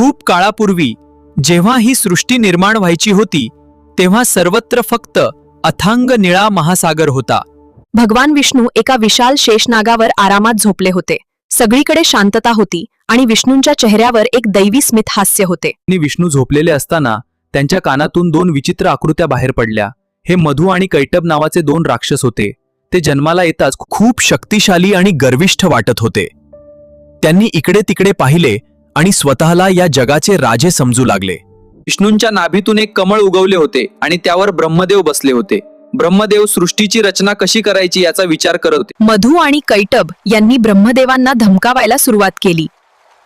खूप काळापूर्वी जेव्हा ही सृष्टी निर्माण व्हायची होती तेव्हा सर्वत्र फक्त अथांग निळा महासागर होता. भगवान विष्णू एका विशाल शेषनागावर आरामात झोपले होते. सगळीकडे शांतता होती आणि विष्णूंच्या चेहऱ्यावर एक दैवी स्मित हास्य होते. आणि विष्णू झोपलेले असताना त्यांच्या कानातून दोन विचित्र आकृत्या बाहेर पडल्या. हे मधु आणि कैटब नावाचे दोन राक्षस होते. ते जन्माला येताच खूप शक्तिशाली आणि गर्विष्ठ वाटत होते. त्यांनी इकडे तिकडे पाहिले आणि स्वतःला या जगाचे राजे समजू लागले. विष्णूंच्या नाभीतून एक कमळ उगवले होते आणि त्यावर ब्रह्मदेव बसले होते. ब्रह्मदेव सृष्टीची रचना कशी करायची याचा विचार करत होते. मधु आणि कैटब यांनी ब्रह्मदेवांना धमकावायला सुरुवात केली.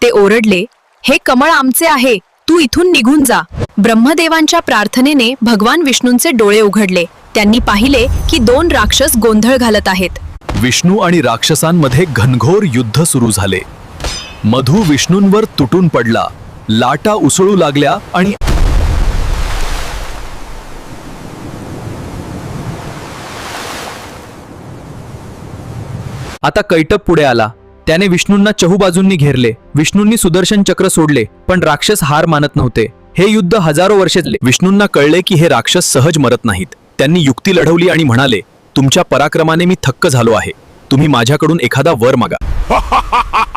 ते ओरडले हे कमळ आमचे आहे तू इथून निघून जा. ब्रह्मदेवांच्या प्रार्थनेने भगवान विष्णूंचे डोळे उघडले. त्यांनी पाहिले की दोन राक्षस गोंधळ घालत आहेत. विष्णू आणि राक्षसांमध्ये घनघोर युद्ध सुरू झाले. मधु विष्णूंवर तुटून पडला. लाटा उसळू लागल्या आणि आता कैटप पुढे आला. त्याने विष्णूंना चहूबाजूंनी घेरले. विष्णूंनी सुदर्शन चक्र सोडले पण राक्षस हार मानत नव्हते. हे युद्ध हजारो वर्षे विष्णूंना कळले की हे राक्षस सहज मरत नाहीत. त्यांनी युक्ती लढवली आणि म्हणाले तुमच्या पराक्रमाने मी थक्क झालो आहे. तुम्ही माझ्याकडून एखादा वर मागा.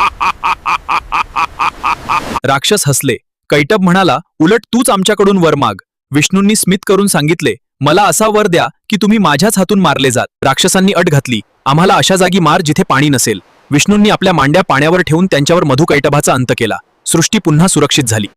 राक्षस हसले. कैटब म्हणाला उलट तूच आमच्याकडून वर माग. विष्णूंनी स्मित करून सांगितले मला असा वर द्या की तुम्ही माझ्याच हातून मारले जात. राक्षसांनी अट घातली. आम्हाला अशा जागी मार जिथे पाणी नसेल. विष्णूंनी आपल्या मांड्या पाण्यावर ठेवून त्यांच्यावर मधुकैटभाचा अंत केला. सृष्टी पुन्हा सुरक्षित झाली.